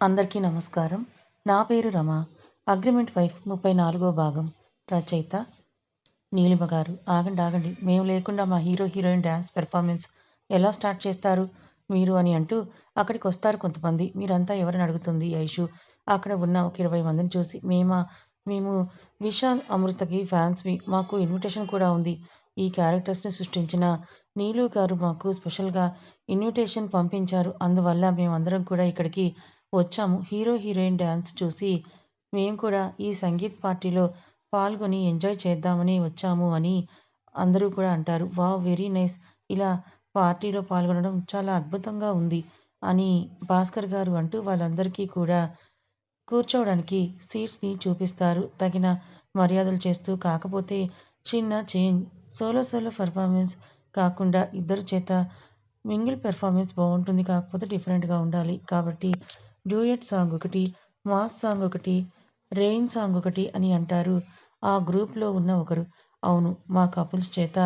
అందరికీ నమస్కారం. నా పేరు రమ. అగ్రిమెంట్ వైఫ్ ముప్పై నాలుగో భాగం. రచయిత నీలిమ గారు. ఆగండి ఆగండి. మేము లేకుండా మా హీరో హీరోయిన్ డ్యాన్స్ పెర్ఫార్మెన్స్ ఎలా స్టార్ట్ చేస్తారు మీరు అని అంటూ అక్కడికి వస్తారు కొంతమంది. మీరంతా ఎవరిని అడుగుతుంది? ఐషు అక్కడ ఉన్న ఒక ఇరవై మందిని చూసి మేమా? మేము విశాల్ అమృతకి ఫ్యాన్స్వి మాకు ఇన్విటేషన్ కూడా ఉంది. ఈ క్యారెక్టర్స్ని సృష్టించిన నీలు గారు మాకు స్పెషల్గా ఇన్విటేషన్ పంపించారు. అందువల్ల మేమందరం కూడా ఇక్కడికి వచ్చాము. హీరో హీరోయిన్ డ్యాన్స్ చూసి మేము కూడా ఈ సంగీత్ పార్టీలో పాల్గొని ఎంజాయ్ చేద్దామని వచ్చాము అని అందరూ కూడా అంటారు. Wow very nice. ఇలా పార్టీలో పాల్గొనడం చాలా అద్భుతంగా ఉంది అని భాస్కర్ గారు అంటూ వాళ్ళందరికీ కూడా కూర్చోవడానికి సీట్స్ని చూపిస్తారు. తగిన మర్యాదలు చేస్తూ కాకపోతే చిన్న చేంజ్. సోలో సోలో పెర్ఫార్మెన్స్ కాకుండా ఇద్దరు చేత మింగిల్ పెర్ఫార్మెన్స్ బాగుంటుంది. కాకపోతే డిఫరెంట్గా ఉండాలి. కాబట్టి డ్యూయట్ సాంగ్ ఒకటి మాస్ సాంగ్ ఒకటి రెయిన్ సాంగ్ ఒకటి అని అంటారు. ఆ గ్రూప్లో ఉన్న ఒకరు అవును మా కపుల్స్ చేత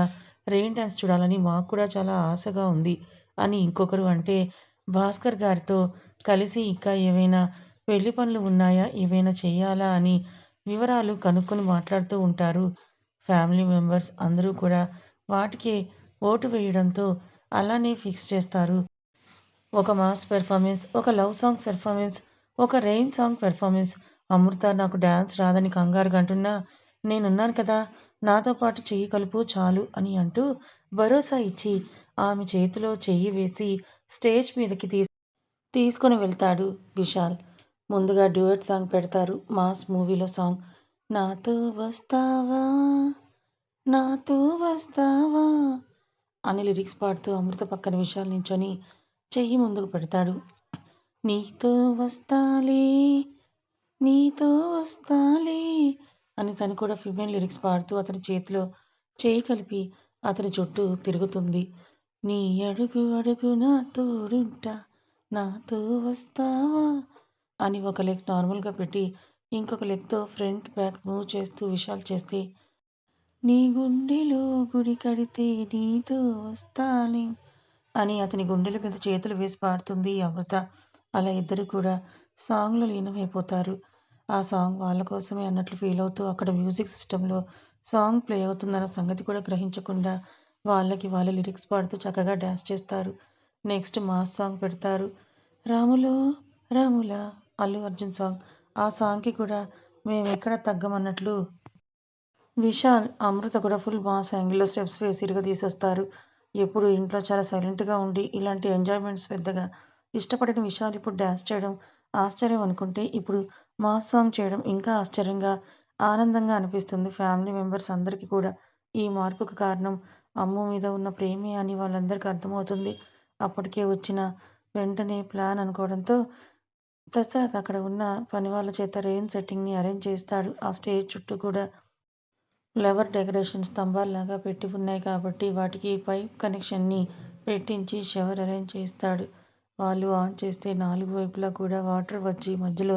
రెయిన్ డ్యాన్స్ చూడాలని మాకు కూడా చాలా ఆశగా ఉంది అని ఇంకొకరు అంటే భాస్కర్ గారితో కలిసి ఇంకా ఏవైనా పెళ్ళి పనులు ఉన్నాయా ఏవైనా చేయాలా అని వివరాలు కనుక్కొని మాట్లాడుతూ ఉంటారు. ఫ్యామిలీ మెంబర్స్ అందరూ కూడా వాటికే ఓటు వేయడంతో అలానే ఫిక్స్ చేస్తారు. ఒక మాస్ పెర్ఫార్మెన్స్ ఒక లవ్ సాంగ్ పెర్ఫార్మెన్స్ ఒక రెయిన్ సాంగ్ పెర్ఫార్మెన్స్. అమృత నాకు డ్యాన్స్ రాదని కంగారుగా అంటున్నా నేనున్నాను కదా నాతో పాటు చెయ్యి కలుపు చాలు అని అంటూ భరోసా ఇచ్చి ఆమె చేతిలో చెయ్యి వేసి స్టేజ్ మీదకి తీ తీసుకొని వెళ్తాడు విశాల్. ముందుగా డ్యూయట్ సాంగ్ పెడతారు మాస్ మూవీలో సాంగ్. నాతో వస్తావా నాతో వస్తావా అని లిరిక్స్ పాడుతూ అమృత పక్కన విశాల్ నించొని చెయ్యి ముందుకు పెడతాడు. నీతో వస్తాలే నీతో వస్తాలే అని తను కూడా ఫిమేల్ లిరిక్స్ పాడుతూ అతని చేతిలో చేయి కలిపి అతని చుట్టూ తిరుగుతుంది. నీ అడుగు అడుగు నా తోడుంటా నాతో వస్తావా అని ఒక లెగ్ నార్మల్గా పెట్టి ఇంకొక లెగ్తో ఫ్రంట్ బ్యాక్ మూవ్ చేస్తూ విషాల్ చేస్తే నీ గుండెలో గుడి కడితే నీతో వస్తానే అని అతని గుండెల మీద చేతులు వేసి పాడుతుంది అమృత. అలా ఇద్దరు కూడా సాంగ్లో లీనమైపోతారు. ఆ సాంగ్ వాళ్ళ కోసమే అన్నట్లు ఫీల్ అవుతూ అక్కడ మ్యూజిక్ సిస్టంలో సాంగ్ ప్లే అవుతుందన్న సంగతి కూడా గ్రహించకుండా వాళ్ళకి వాళ్ళ లిరిక్స్ పాడుతూ చక్కగా డ్యాన్స్ చేస్తారు. నెక్స్ట్ మాస్ సాంగ్ పెడతారు. రాములో రాముల అల్లు అర్జున్ సాంగ్. ఆ సాంగ్కి కూడా మేము ఎక్కడ తగ్గమన్నట్లు విశాల్ అమృత కూడా ఫుల్ మాస్ యాంగిల్లో స్టెప్స్ వేసి ఇరుగ ఎప్పుడు ఇంట్లో చాలా సైలెంట్గా ఉండి ఇలాంటి ఎంజాయ్మెంట్స్ పెద్దగా ఇష్టపడిన విషయాలు ఇప్పుడు డ్యాన్స్ చేయడం ఆశ్చర్యం అనుకుంటే ఇప్పుడు మాస్ సాంగ్ చేయడం ఇంకా ఆశ్చర్యంగా ఆనందంగా అనిపిస్తుంది. ఫ్యామిలీ మెంబర్స్ అందరికీ కూడా ఈ మార్పుకు కారణం అమ్మ మీద ఉన్న ప్రేమే అని వాళ్ళందరికీ అర్థమవుతుంది. అప్పటికే వచ్చిన వెంటనే ప్లాన్ అనుకోవడంతో ప్రసాద్ అక్కడ ఉన్న పని వాళ్ళ చేత రెయిన్ సెట్టింగ్ని అరేంజ్ చేస్తాడు. ఆ స్టేజ్ చుట్టూ కూడా ఫ్లవర్ డెకరేషన్ స్తంభాల్లాగా పెట్టి ఉన్నాయి కాబట్టి వాటికి పైప్ కనెక్షన్ని పెట్టించి షవర్ అరేంజ్ చేస్తాడు. వాళ్ళు ఆన్ చేస్తే నాలుగు వైపులా కూడా వాటర్ వచ్చి మధ్యలో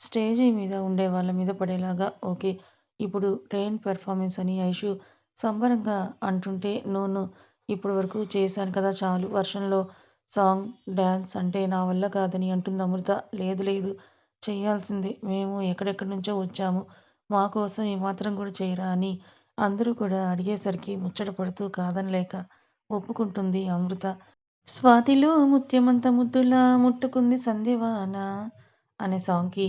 స్టేజీ మీద ఉండే వాళ్ళ మీద పడేలాగా. ఓకే ఇప్పుడు రెయిన్ పెర్ఫార్మెన్స్ అని ఐషు సంబరంగా అంటుంటే నోను ఇప్పటి వరకు చేశాను కదా చాలు. వర్షంలో సాంగ్ డ్యాన్స్ అంటే నా వల్ల కాదని అంటుంది అమృత. లేదు లేదు చేయాల్సిందే. మేము ఎక్కడెక్కడి నుంచో వచ్చాము. మా కోసం ఏమాత్రం కూడా చేయరా అని అందరూ కూడా అడిగేసరికి ముచ్చట పడుతూ కాదనలేక ఒప్పుకుంటుంది అమృత. స్వాతిలో ముత్యమంత ముద్దులా ముట్టుకుంది సంధ్యవాన అనే సాంగ్కి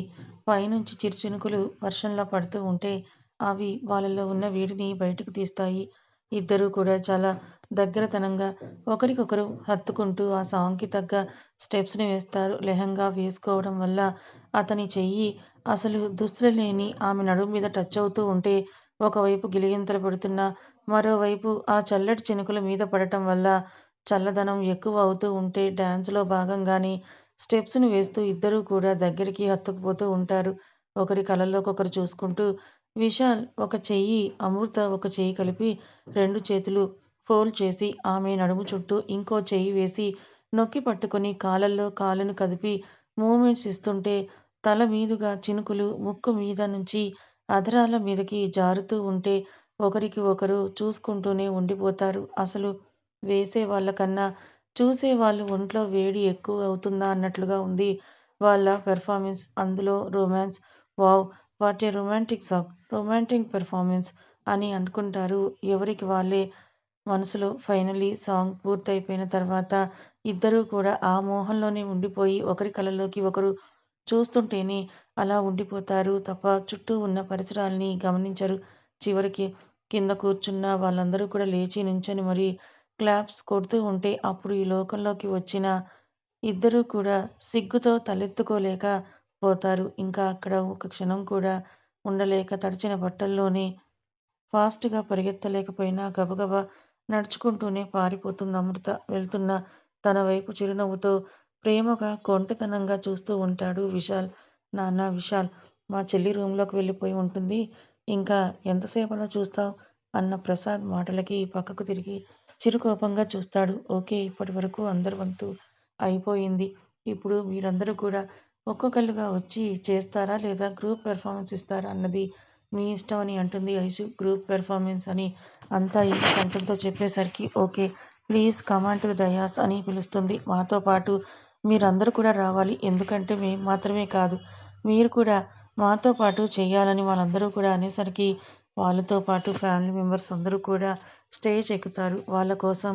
పైనుంచి చిరుచినుకులు వర్షంలా పడుతూ ఉంటే అవి వాళ్ళలో ఉన్న వేడిని బయటకు తీస్తాయి. ఇద్దరూ కూడా చాలా దగ్గరతనంగా ఒకరికొకరు హత్తుకుంటూ ఆ సాంగ్కి తగ్గ స్టెప్స్ని వేస్తారు. లెహంగా వేసుకోవడం వల్ల అతని చెయ్యి అసలు దుస్తులు లేని ఆమె నడుము మీద టచ్ అవుతూ ఉంటే ఒకవైపు గిలిగింతలు పడుతున్నా మరోవైపు ఆ చల్లటి చినుకుల మీద పడటం వల్ల చల్లదనం ఎక్కువ అవుతూ ఉంటే డ్యాన్స్లో భాగంగానే స్టెప్స్ని వేస్తూ ఇద్దరూ కూడా దగ్గరికి హత్తుకుపోతూ ఉంటారు. ఒకరి కళ్ళల్లోకొకరు చూసుకుంటూ విశాల్ ఒక చెయ్యి అమృత ఒక చెయ్యి కలిపి రెండు చేతులు ఫోల్డ్ చేసి ఆమె నడుము చుట్టూ ఇంకో చెయ్యి వేసి నొక్కి పట్టుకొని కాలల్లో కాలును కదిపి మూమెంట్స్ ఇస్తుంటే తల మీదుగా చినుకులు ముక్కు మీద నుంచి అధరాల మీదకి జారుతూ ఉంటే ఒకరికి ఒకరు చూసుకుంటూనే ఉండిపోతారు. అసలు వేసే వాళ్ళకన్నా చూసే వాళ్ళు ఒంట్లో వేడి ఎక్కువ అవుతుందా అన్నట్లుగా ఉంది వాళ్ళ పెర్ఫార్మెన్స్. అందులో romance. Wow what a romantic song. Romantic performance అని అనుకుంటారు. ఎవరికి వాళ్ళే మనసులో ఫైనలీ సాంగ్ పూర్తయిపోయిన తర్వాత ఇద్దరూ కూడా ఆ మోహంలోనే ఉండిపోయి ఒకరి కళ్ళలోకి ఒకరు చూస్తుంటేనే అలా ఉండిపోతారు తప్ప చుట్టూ ఉన్న పరిసరాల్ని గమనించరు. చివరికి కింద కూర్చున్న వాళ్ళందరూ కూడా లేచి నుంచొని మరి క్లాప్స్ కొడుతూ ఉంటే అప్పుడు ఈ లోకంలోకి వచ్చిన ఇద్దరూ కూడా సిగ్గుతో తలెత్తుకోలేక పోతారు. ఇంకా అక్కడ ఒక క్షణం కూడా ఉండలేక తడిచిన బట్టల్లోనే ఫాస్ట్‌గా పరిగెత్తలేకపోయినా గబగబా నడుచుకుంటూనే పారిపోతుంది అమృత. వెళ్తున్న తన వైపు చిరునవ్వుతో ప్రేమగా కొంటెతనంగా చూస్తూ ఉంటాడు విశాల్. నాన్న విశాల్ మా చెల్లి రూమ్‌లోకి వెళ్ళిపోయి ఉంటుంది. ఇంకా ఎంతసేపలా చూస్తావు అన్న ప్రసాద్ మాటలకి పక్కకు తిరిగి చిరుకోపంగా చూస్తాడు. ఓకే ఇప్పటివరకు అందరి వంతు అయిపోయింది. ఇప్పుడు మీరందరూ కూడా ఒక్కొక్కళ్ళుగా వచ్చి చేస్తారా? లేదా గ్రూప్ పెర్ఫార్మెన్స్ ఇస్తారా? అన్నది మీ ఇష్టం అని అంటుంది ఐషు. గ్రూప్ పెర్ఫార్మెన్స్ అని అంతా ఈ కంఠంతో చెప్పేసరికి okay please come on to dais అని పిలుస్తుంది. మాతో పాటు మీరందరూ కూడా రావాలి. ఎందుకంటే మేం మాత్రమే కాదు మీరు కూడా మాతో పాటు చేయాలని వాళ్ళందరూ కూడా అనేసరికి వాళ్ళతో పాటు ఫ్యామిలీ మెంబర్స్ అందరూ కూడా స్టేజ్ ఎక్కుతారు. వాళ్ళ కోసం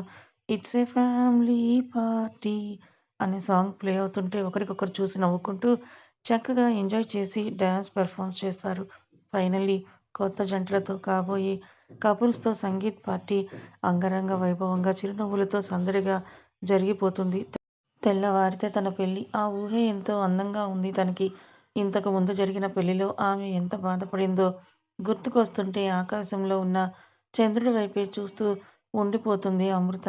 'ఇట్స్ ఎ ఫ్యామిలీ పార్టీ' అనే సాంగ్ ప్లే అవుతుంటే ఒకరికొకరు చూసి నవ్వుకుంటూ చక్కగా ఎంజాయ్ చేసి డ్యాన్స్ పెర్ఫార్మ్ చేస్తారు. ఫైనల్లీ కొత్త జంటలతో కాబోయే కపుల్స్‌తో సంగీత్ పార్టీ అంగరంగ వైభవంగా చిరునవ్వులతో సందడిగా జరిగిపోతుంది. తెల్లవారితే తన పెళ్ళి ఆ ఊహే ఎంతో అందంగా ఉంది తనకి. ఇంతకు ముందు జరిగిన పెళ్ళిలో ఆమె ఎంత బాధపడిందో గుర్తుకొస్తుంటే ఆకాశంలో ఉన్న చంద్రుడి వైపే చూస్తూ ఉండిపోతుంది అమృత.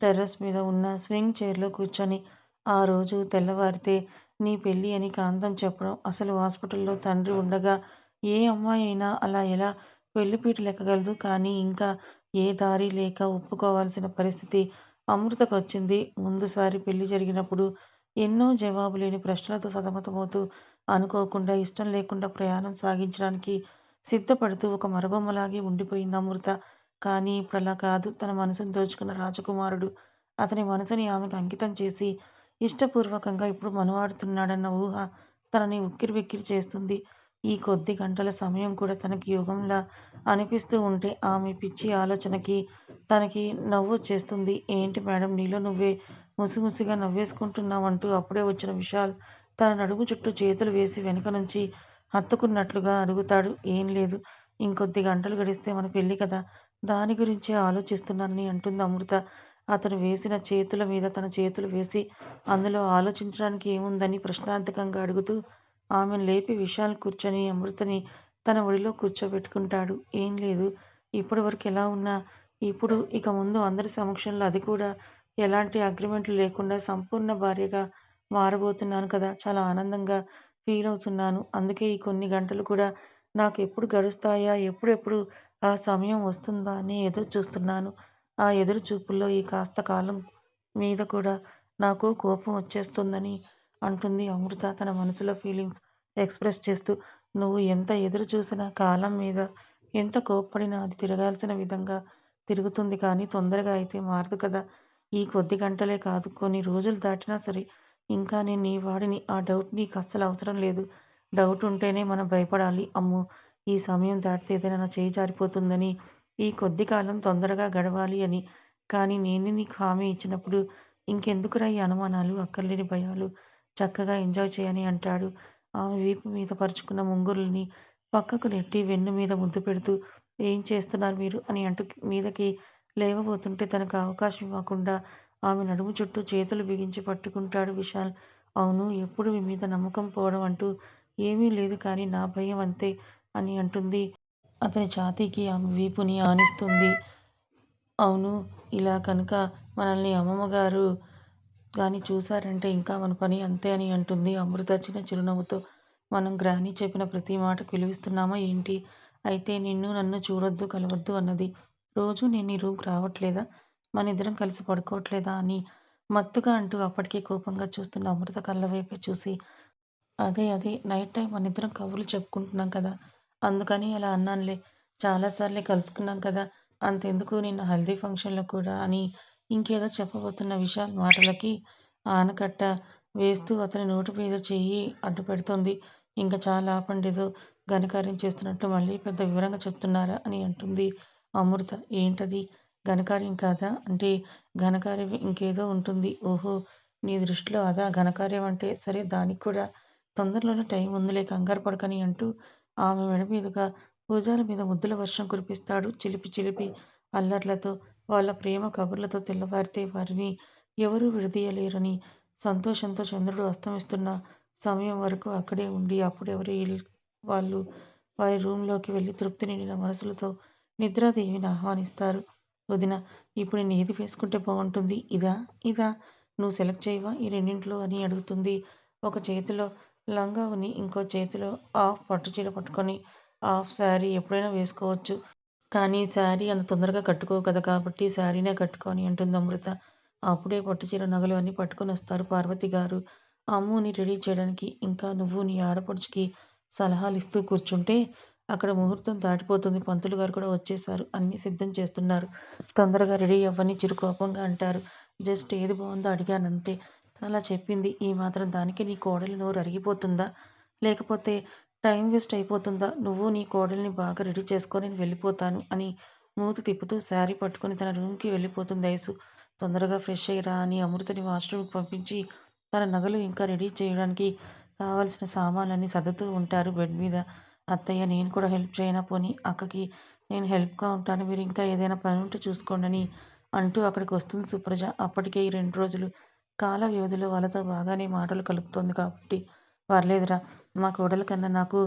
టెర్రస్ మీద ఉన్న స్వింగ్ చైర్‌లో కూర్చొని. ఆ రోజు తెల్లవారితే నీ పెళ్ళి అని కాంతం చెప్పడం అసలు హాస్పిటల్‌లో తండ్రి ఉండగా ఏ అమ్మాయి అయినా అలా ఎలా పెళ్ళిపీటలెక్కగలదు? కానీ ఇంకా ఏ దారి లేక ఒప్పుకోవాల్సిన పరిస్థితి అమృతకొచ్చింది. ముందుసారి పెళ్ళి జరిగినప్పుడు ఎన్నో జవాబులేని ప్రశ్నలతో సతమతమవుతూ, అనుకోకుండా, ఇష్టం లేకుండా ప్రయాణం సాగించడానికి సిద్ధపడుతూ ఒక మరబొమ్మలాగే ఉండిపోయింది అమృత. కానీ ఇప్పుడలా కాదు. తన మనసుని దోచుకున్న రాజకుమారుడు అతని మనసుని ఆమెకు అంకితం చేసి ఇష్టపూర్వకంగా ఇప్పుడు మనవాడుతున్నాడన్న ఊహ తనని ఉక్కిరిబిక్కిరి చేస్తుంది. ఈ కొద్ది గంటల సమయం కూడా తనకి యుగంలా అనిపిస్తూ ఉంటే ఆమె పిచ్చి ఆలోచనకి తనకి నవ్వొచ్చేస్తుంది. ఏంటి మేడం నీలో నువ్వే ముసిముసిగా నవ్వేసుకుంటున్నావు అంటూ అప్పుడే వచ్చిన విశాల్ తన నడుము చుట్టూ చేతులు వేసి వెనుక నుంచి హత్తుకున్నట్లుగా అడుగుతాడు. ఏం లేదు. ఇంకొద్ది గంటలు గడిస్తే మన పెళ్ళి కదా! దాని గురించే ఆలోచిస్తున్నానని అంటుంది అమృత. అతను వేసిన చేతుల మీద తన చేతులు వేసి అందులో ఆలోచించడానికి ఏముందని ప్రశ్నార్థకంగా అడుగుతూ ఆమెను లేపి విశాల్ కూర్చొని అమృతని తన ఒడిలో కూర్చోబెట్టుకుంటాడు. ఏం లేదు. ఇప్పటివరకు ఎలా ఉన్నా ఇప్పుడు ఇక ముందు అందరి సమక్షంలో అది కూడా ఎలాంటి అగ్రిమెంట్లు లేకుండా సంపూర్ణ భార్యగా మారబోతున్నాను కదా! చాలా ఆనందంగా ఫీల్ అవుతున్నాను అందుకే ఈ కొన్ని గంటలు కూడా నాకు ఎప్పుడు గడుస్తాయా? ఎప్పుడెప్పుడు ఆ సమయం వస్తుందా అని ఎదురు చూస్తున్నాను. ఆ ఎదురు చూపుల్లో ఈ కాస్త కాలం మీద కూడా నాకు కోపం వచ్చేస్తుందని అంటుంది అమృత తన మనసులో ఫీలింగ్స్ ఎక్స్‌ప్రెస్ చేస్తూ. నువ్వు ఎంత ఎదురు చూసినా, కాలం మీద ఎంత కోప్పడినా అది తిరగాల్సిన విధంగా తిరుగుతుంది కానీ తొందరగా అయితే మారదు కదా! ఈ కొద్ది గంటలే కాదు కొన్ని రోజులు దాటినా సరే ఇంకా నేను నీ వాడిని ఆ డౌట్ నీకు అస్సలు అవసరం లేదు. డౌట్ ఉంటేనే మనం భయపడాలి. అమ్మో! ఈ సమయం దాటితే ఏదైనా నా జారిపోతుందని, ఈ కొద్ది కాలం తొందరగా గడవాలి అని. కానీ నేను నీకు హామీ ఇచ్చినప్పుడు ఇంకెందుకురా ఈ అనుమానాలు, అక్కర్లేని భయాలు. చక్కగా ఎంజాయ్ చేయని అంటాడు. ఆమె వీపు మీద పరుచుకున్న ముంగురుల్ని పక్కకు నెట్టి వెన్ను మీద ముద్దు పెడుతూ ఏం చేస్తున్నారు మీరు? అని అంటూ మీదకి లేవబోతుంటే తనకు అవకాశం ఇవ్వకుండా ఆమె నడుము చుట్టూ చేతులు బిగించి పట్టుకుంటాడు విశాల్. అవును ఎప్పుడు మీ మీద నమ్మకం పోవడం అంటూ ఏమీ లేదు కానీ నా భయం అంతే అని అంటుంది. అతని ఛాతీకి ఆమె వీపుని ఆనిస్తుంది. అవును ఇలా కనుక మనల్ని అమ్మమ్మగారు గాని చూశారంటే ఇంకా మన పని అంతే అని అంటుంది అమృత చిన్న చిరునవ్వుతో. మనం గ్రాని చెప్పిన ప్రతి మాటకు విలువిస్తున్నామా ఏంటి? అయితే నిన్ను నన్ను చూడొద్దు, కలవద్దు అన్నది. రోజూ నేను నీ రూమ్‌కి రావట్లేదా? మనిద్దరం కలిసి పడుకోవట్లేదా? అని మత్తుగా అంటూ అప్పటికే కోపంగా చూస్తున్న అమృత కళ్ళవైపే చూసి అదే అదే నైట్ టైమ్ మనిద్దరం కబుర్లు చెప్పుకుంటున్నాం కదా! అందుకని అలా అన్నానులే. చాలాసార్లు కలుసుకున్నాం కదా! అంతెందుకు నిన్న హల్దీ ఫంక్షన్‌లో కూడా అని ఇంకేదో చెప్పబోతున్న విశాల్ మాటలకి ఆనకట్ట వేస్తూ అతని నోటి మీద చెయ్యి అడ్డుపెడుతోంది. ఇంక చాలా ఆపండి ఘనకార్యం చేస్తున్నట్టు మళ్ళీ పెద్ద వివరంగా చెప్తున్నారా అని అంటుంది అమృత. ఏంటది? ఘనకార్యం కాదా? అంటే ఘనకార్యం ఇంకేదో ఉంటుంది. ఓహో! నీ దృష్టిలో అదా ఘనకార్యం అంటే? సరే దానికి కూడా తొందరలోనే టైం ఉందిలే కంగారు పడకని అంటూ ఆమె మెడ మీదుగా మీద ముద్దుల వర్షం కురిపిస్తాడు చిలిపి చిలిపి అల్లర్లతో. వాళ్ళ ప్రేమ కబుర్లతో తెల్లవారితే వారిని ఎవరూ విడదీయలేరని సంతోషంతో చంద్రుడు అస్తమిస్తున్న సమయం వరకు అక్కడే ఉండి అప్పుడెవరి వాళ్ళు వారి రూంలోకి వెళ్ళి తృప్తి నిండిన మనసులతో నిద్రాదేవిని ఆహ్వానిస్తారు. వదినా! ఇప్పుడు నేను ఏది వేసుకుంటే బాగుంటుంది? ఇదా? ఇదా? నువ్వు సెలెక్ట్ చేయవా ఈ రెండింట్లో అని అడుగుతుంది. ఒక చేతిలో లంగా ఉని ఇంకో చేతిలో హాఫ్ పట్టుచీర పట్టుకొని హాఫ్ శారీ ఎప్పుడైనా వేసుకోవచ్చు. కానీ శారీ అంత తొందరగా కట్టుకోవు కదా కాబట్టి శారీనే కట్టుకో అని అంటుంది అమృత. అప్పుడే పట్టుచీర నగలు అన్నీ పట్టుకొని వస్తారు పార్వతి గారు అమ్ముని రెడీ చేయడానికి. ఇంకా నువ్వు నీ ఆడపడుచుకి సలహాలిస్తూ కూర్చుంటే అక్కడ ముహూర్తం దాటిపోతుంది. పంతులు గారు కూడా వచ్చేసారు అన్నీ సిద్ధం చేస్తున్నారు. తొందరగా రెడీ అవ్వని చిరుకోపంగా అంటారు. జస్ట్ ఏది బాగుందో అడిగానంతే. అలా చెప్పింది. ఈ మాత్రం దానికి నీ కోడలు నోరు అరిగిపోతుందా? లేకపోతే టైం వేస్ట్ అయిపోతుందా? నువ్వు నీ కోడల్ని బాగా రెడీ చేసుకో నేను వెళ్ళిపోతాను అని మూతి తిప్పుతూ శారీ పట్టుకుని తన రూమ్కి వెళ్ళిపోతుంది ఐసు. తొందరగా ఫ్రెష్ అయ్యిరా అని అమృతని వాష్రూమ్కి పంపించి తన నగలు ఇంకా రెడీ చేయడానికి కావలసిన సామాన్లన్నీ సర్దుతూ ఉంటారు బెడ్ మీద. అత్తయ్య నేను కూడా హెల్ప్ చేయనా పోనీ అక్కకి నేను హెల్ప్గా ఉంటాను మీరు ఇంకా ఏదైనా పని ఉంటే చూసుకోండని అంటూ అక్కడికి వస్తుంది సుప్రజ. అప్పటికే ఈ రెండు రోజులు కాల వ్యవధిలో వాళ్ళతో బాగానే మాటలు కలుపుతోంది కాబట్టి పర్లేదురా మా కోడలి కన్నా నాకు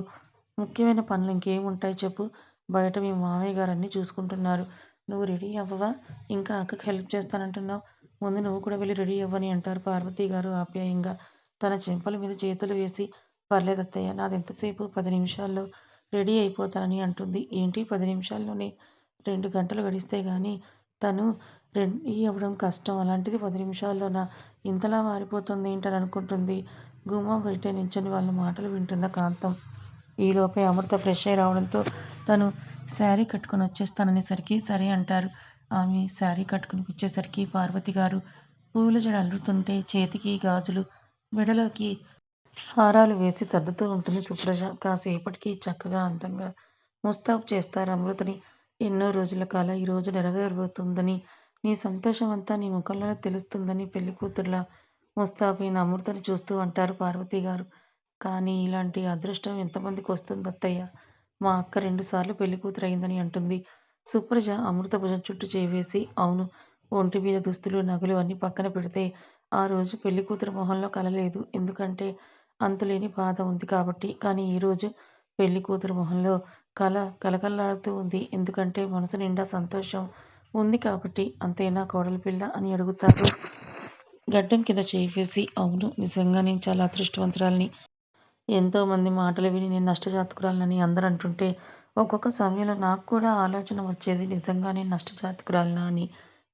ముఖ్యమైన పనులు ఇంకేముంటాయి చెప్పు. బయట మీ మామయ్య గారు అన్నీ చూసుకుంటున్నారు. నువ్వు రెడీ అవ్వవా? ఇంకా అక్కకి హెల్ప్ చేస్తానంటున్నావు ముందు నువ్వు కూడా వెళ్ళి రెడీ అవ్వని అంటారు పార్వతిగారు ఆప్యాయంగా తన చెంపల మీద చేతులు వేసి. పర్లేదు పర్లేదత్తయ్య నాదెంతసేపు పది నిమిషాల్లో రెడీ అయిపోతానని అంటుంది. ఏంటి పది నిమిషాల్లోనే రెండు గంటలు గడిస్తే కానీ తను రెడీ అవ్వడం కష్టం. అలాంటిది పది నిమిషాల్లోనా? ఇంతలా మారిపోతుంది ఏంటని అనుకుంటుంది గుమ్మం బయటే నించుని వాళ్ళ మాటలు వింటున్న కాంతం. ఈలోపే అమృత ఫ్రెష్ అయి రావడంతో తను శారీ కట్టుకొనొచ్చేస్తాననేసరికి సరే అంటారు. ఆమె శారీ కట్టుకుని వచ్చేసరికి పార్వతిగారు పూల జడ అల్లుతుంటే చేతికి గాజులు, మెడలోకి హారాలు వేసి సర్దుతూ ఉంటుంది సుప్రజ. కాసేపటికి చక్కగా అందంగా ముస్తాబు చేస్తారు అమృతని. ఎన్నో రోజుల కల ఈరోజు నెరవేరబోతోందని, నీ సంతోషం అంతా నీ ముఖంలోనే తెలుస్తుందని పెళ్ళికూతురులా ముస్తాబైన అమృతని చూస్తూ అంటారు పార్వతిగారు. కానీ ఇలాంటి అదృష్టం ఎంతమందికి వస్తుంది వస్తుందత్తయ్య? మా అక్క రెండుసార్లు పెళ్ళికూతురయిందని అంటుంది సుప్రజ అమృత భుజం చుట్టూ చేయివేసి. అవును ఒంటి మీద దుస్తులు, నగలు అన్నీ పక్కన పెడితే ఆ రోజు పెళ్ళికూతురు మొహంలో కలలేదు ఎందుకంటే అంతులేని బాధ ఉంది కాబట్టి. కానీ ఈరోజు పెళ్ళికూతురు మొహంలో కల కళకళలాడుతూ ఉంది. ఎందుకంటే మనసు నిండా సంతోషం ఉంది కాబట్టి. అంతేనా కోడలిపిల్ల? అని అడుగుతారు గడ్డం కింద చేపేసి అవును నిజంగా నేను చాలా అదృష్టవంతురాలని ఎంతోమంది మాటలు విని నేను నష్టజాతకురాలని అందరూ అంటుంటే ఒక్కొక్క సమయంలో నాకు కూడా ఆలోచన వచ్చేది నిజంగా నేను నష్టజాతకురాలనా అని.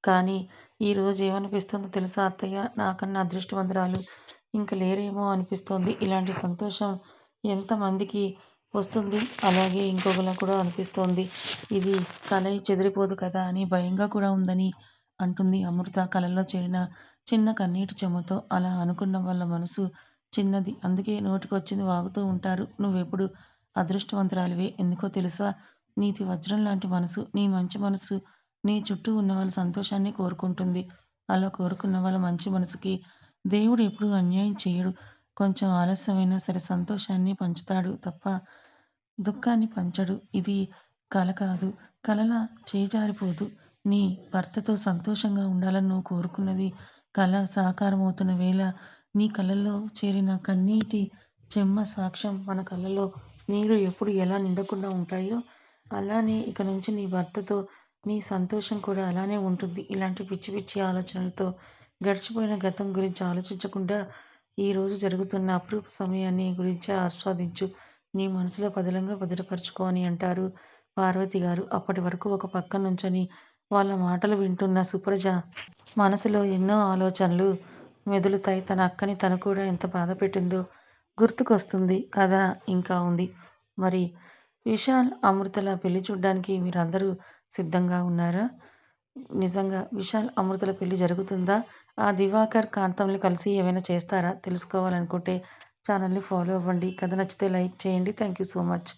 కానీ ఈరోజు ఏమనిపిస్తుందో తెలుసా అత్తయ్య? నాకన్నా అదృష్టవంతురాలు ఇంక లేరేమో అనిపిస్తోంది. ఇలాంటి సంతోషం ఎంతమందికి వస్తుంది? అలాగే ఇంకొకలా కూడా అనిపిస్తోంది. ఇది కలయి చెదిరిపోదు కదా అని భయంగా కూడా ఉందని అంటుంది అమృత కలలో చేరిన చిన్న కన్నీటి చెమ్మతో. అలా అనుకున్న వాళ్ళ మనసు చిన్నది. అందుకే నోటికొచ్చింది వాగుతూ ఉంటారు. నువ్వెప్పుడూ అదృష్టవంతురాలివే. ఎందుకో తెలుసా? నీది వజ్రం లాంటి మనసు. నీ మంచి మనసు నీ చుట్టూ ఉన్నవాళ్ళ సంతోషాన్ని కోరుకుంటుంది. అలా కోరుకున్న వాళ్ళ మంచి మనసుకి దేవుడు ఎప్పుడూ అన్యాయం చెయ్యడు. కొంచెం ఆలస్యమైనా సరే సంతోషాన్ని పంచుతాడు తప్ప దుఃఖాన్ని పంచడు. ఇది కల కాదు. కలలా చేజారిపోదు. నీ భర్తతో సంతోషంగా ఉండాలని నువ్వు కోరుకున్నది కల సాకారమవుతున్న వేళ నీ కళ్ళల్లో చేరిన కన్నీటి చెమ్మ సాక్ష్యం. మన కళ్ళలో నీరు ఎప్పుడు ఎలా నిండకుండా ఉంటాయో అలానే ఇక నుంచి నీ భర్తతో నీ సంతోషం కూడా అలానే ఉంటుంది. ఇలాంటి పిచ్చి పిచ్చి ఆలోచనలతో గడిచిపోయిన గతం గురించి ఆలోచించకుండా ఈరోజు జరుగుతున్న అప్రూప సమయాన్ని గురించే ఆస్వాదించు. నీ మనసులో పదిలంగా భద్రపరచుకో అని అంటారు పార్వతిగారు. అప్పటివరకు ఒక పక్క నుంచొని వాళ్ళ మాటలు వింటున్న సుప్రజ మనసులో ఎన్నో ఆలోచనలు మెదులుతాయి. తన అక్కని తను కూడా ఎంత బాధ పెట్టిందో గుర్తుకొస్తుంది. కథ ఇంకా ఉంది. మరి విశాల్, అమృతల పెళ్ళి చూడ్డానికి మీరందరూ సిద్ధంగా ఉన్నారా? నిజంగా విశాల్ అమృతల పెళ్ళి జరుగుతుందా ఆ దివాకర్ కాంతంని కలిసి ఏమైనా చేస్తారా తెలుసుకోవాలనుకుంటే ఛానల్ని ఫాలో అవ్వండి కథ నచ్చితే లైక్ చేయండి థ్యాంక్ యూ సో మచ్